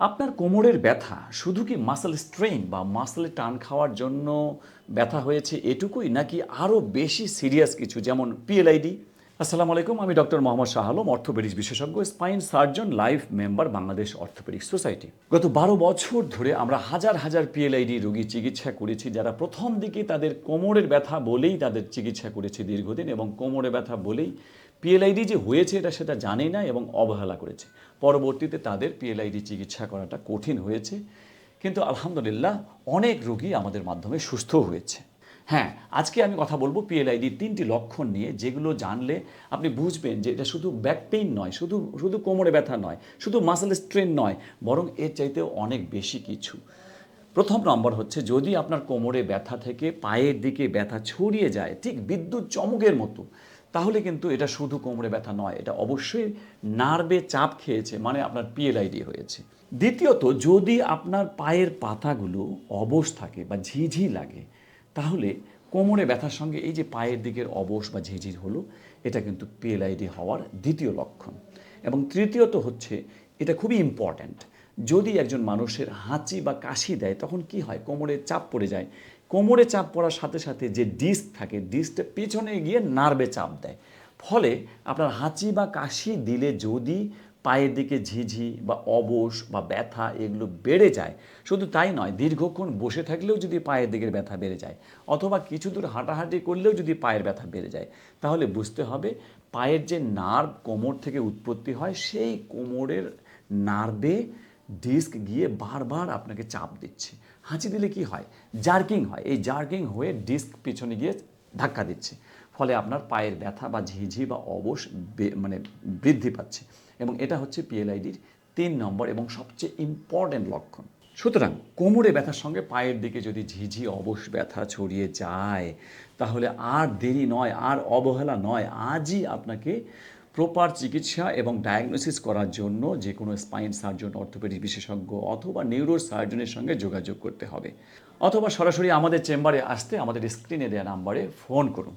আপনার কোমরের ব্যথা, শুধু কি মাসেল স্ট্রেন বা মাসেলে টান খাওয়ার জন্য ব্যথা হয়েছে এটুকুই, নাকি আরও বেশি সিরিয়াস কিছু, যেমন পিএলআইডি আসসালামু আলাইকুম, আমি ডক্টর মোহাম্মদ শাহ আলম, অর্থোপেডিক্স বিশেষজ্ঞ, spine surgeon, life member, Bangladesh orthopaedics society. গত বারো বছর ধরে আমরা হাজার হাজার পিএলআইডি রোগী চিকিৎসা করেছি, যারা প্রথম দিকে তাদের কোমরের ব্যথা বলেই তাদের চিকিৎসা করেছি দীর্ঘদিন এবং কোমরে ব্যথা বলেই পিএলআইডি যে হয়েছে এটা সেটা জানে না এবং অবহেলা করেছে। পরবর্তীতে তাদের পিএলআইডি চিকিৎসা করাটা কঠিন হয়েছে, কিন্তু আলহামদুলিল্লাহ অনেক রোগী আমাদের মাধ্যমে সুস্থ হয়েছে। হ্যাঁ আজকে আমি কথা বলব পিএলআইডির তিনটি লক্ষণ নিয়ে, যেগুলো জানলে আপনি বুঝবেন যে এটা শুধু ব্যাক পেইন নয়, শুধু শুধু কোমরে ব্যথা নয়, শুধু মাসেল স্ট্রেন নয়, বরং এর চাইতেও অনেক বেশি কিছু। প্রথম নম্বর হচ্ছে, যদি আপনার কোমরে ব্যথা থেকে পায়ের দিকে ব্যথা ছড়িয়ে যায়, ঠিক বিদ্যুৎ চমকের মতো, তাহলে কিন্তু এটা শুধু কোমরে ব্যথা নয়, এটা অবশ্যই নার্ভে চাপ খেয়েছে মানে আপনার পিএলআইডি হয়েছে। দ্বিতীয়ত, যদি আপনার পায়ের পাতাগুলো অবশ থাকে বা ঝিঝি লাগে তাহলে কোমরে ব্যথার সঙ্গে এই যে পায়ের দিকের অবশ বা ঝিঝির হলো, এটা কিন্তু পিএলআইডি হওয়ার দ্বিতীয় লক্ষণ। এবং তৃতীয়ত হচ্ছে, এটা খুবই ইম্পর্ট্যান্ট যদি একজন মানুষের হাঁচি বা কাশি দেয়, তখন কি হয়? কোমরে চাপ পড়ে যায়। কোমরে চাপ পড়ার সাথে সাথে যে ডিস্ক থাকে ডিস্কটা পেছনে গিয়ে নার্ভে চাপ দেয়। ফলে আপনার হাঁচি বা কাশি দিলে যদি পায়ের দিকে ঝিঝি বা অবশ বা ব্যথা এগুলো বেড়ে যায়। শুধু তাই নয়, দীর্ঘক্ষণ বসে থাকলেও যদি পায়ের দিকের ব্যথা বেড়ে যায় অথবা কিছু দূর হাঁটাহাঁটি করলেও যদি পায়ের ব্যথা বেড়ে যায়, তাহলে বুঝতে হবে পায়ের যে নার্ভ কোমর থেকে উৎপত্তি হয়, সেই কোমরের নার্ভে ডিস্ক গিয়ে বারবার আপনাকে চাপ দিচ্ছে। হাঁচি দিলে কি হয়? জার্কিং হয়। এই জার্কিং হয়ে ডিস্ক পিছনে গিয়ে ধাক্কা দিচ্ছে। ফলে আপনার পায়ের ব্যথা বা ঝিঝি বা অবশ মানে বৃদ্ধি পাচ্ছে। এবং এটা হচ্ছে পিএলআইডির তিন নম্বর এবং সবচেয়ে ইম্পর্ট্যান্ট লক্ষণ। সুতরাং কোমরে ব্যথার সঙ্গে পায়ের দিকে যদি ঝিঝি, অবশ ব্যথা ছড়িয়ে যায়, তাহলে আর দেরি নয়, আর অবহেলা নয়, আজই আপনাকে প্রপার চিকিৎসা এবং ডায়াগনোসিস করার জন্য যে কোনো স্পাইন সার্জন অর্থোপেডিক বিশেষজ্ঞ অথবা নিউরো সার্জনের সঙ্গে যোগাযোগ করতে হবে। অথবা সরাসরি আমাদের চেম্বারে আসতে আমাদের স্ক্রিনে দেওয়া নাম্বারে ফোন করুন।